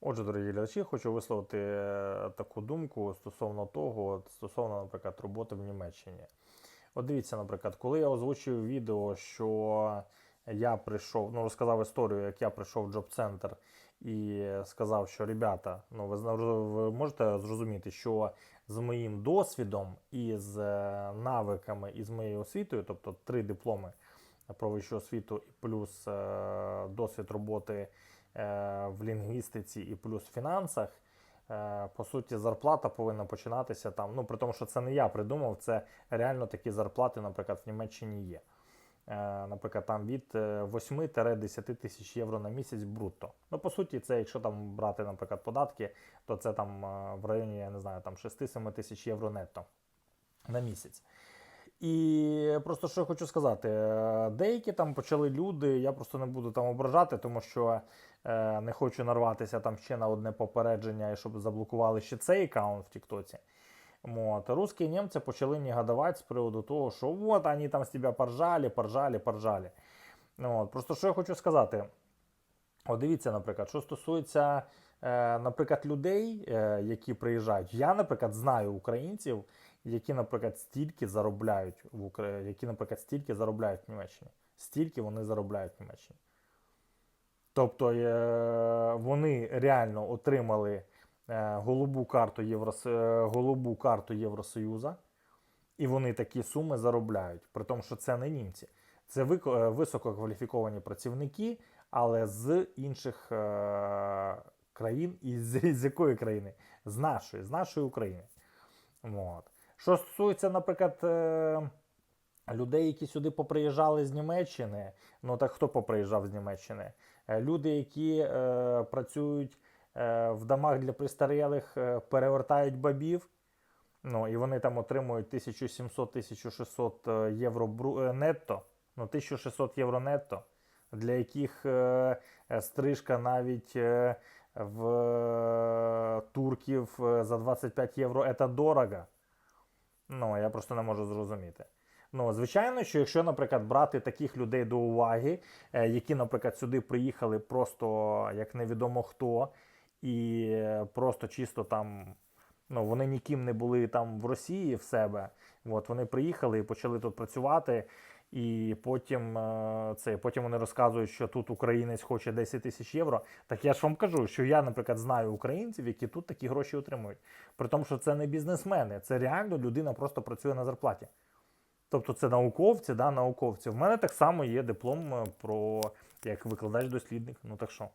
Отже, дорогі глядачі, хочу висловити е, таку думку стосовно того, стосовно, наприклад, роботи в Німеччині. От дивіться, наприклад, коли я озвучив відео, що я прийшов, ну розказав історію, як я прийшов в джоб-центр і сказав, що ребята, ну ви, ви можете зрозуміти, що з моїм досвідом і з е, навиками і з моєю освітою, тобто три дипломи про вищу освіту і плюс е, досвід роботи е, в лінгвістиці і плюс в фінансах. Е, По суті, зарплата повинна починатися там. Ну, при тому, що це не я придумав, це реально такі зарплати, наприклад, в Німеччині є. Наприклад, там від е, 8-10 тисяч євро на місяць брутто. Ну, по суті, це якщо там брати, наприклад, податки, то це там в районі, я не знаю, там 6-7 тисяч євро нетто на місяць. І просто що я хочу сказати, е, деякі там почали люди, я просто не буду там ображати, тому що е, не хочу нарватися там ще на одне попередження, і щоб заблокували ще цей аккаунт в Тіктоці. Вот. Русские немцы почали негодовать з приводу того, що от вони там з тебе поржали, поржали, поржали. От. Просто що я хочу сказати. От дивіться, наприклад, що стосується, наприклад, людей, е, які приїжджають. Я, наприклад, знаю українців, які, наприклад, стільки заробляють в Україні, які, наприклад, стільки заробляють в Німеччині. Стільки вони заробляють в Німеччині. Тобто е, вони реально отримали е, голубу карту, Єврос... е, голубу карту Євросоюза, і вони такі суми заробляють. При тому, що це не німці. Це е, висококваліфіковані працівники, але з інших е, країн. І з, з якої країни? З нашої, з нашої України. От. Що стосується, наприклад, е, людей, які сюди поприїжджали з Німеччини, ну так хто поприїжджав з Німеччини? Е, Люди, які е, працюють е, в домах для престарілих, е, перевертають бабів. Ну, і вони там отримують 1700-1600 е, євро бру- нетто, ну 1600 євро нетто, для яких е, стрижка навіть в е, турків е, за 25 євро це дорого. Ну, я просто не можу зрозуміти. Ну, звичайно, що якщо, наприклад, брати таких людей до уваги, е, які, наприклад, сюди приїхали просто як невідомо хто, і просто чисто там, ну, вони ніким не були там в Росії в себе. От вони приїхали і почали тут працювати. І потім е, це, потім вони розказують, що тут українець хоче 10 тисяч євро. Так я ж вам кажу, що я, наприклад, знаю українців, які тут такі гроші отримують. При тому, що це не бізнесмени, це реально людина просто працює на зарплаті. Тобто це науковці, да, науковці. В мене так само є диплом е, про як викладач-дослідник. Ну так що?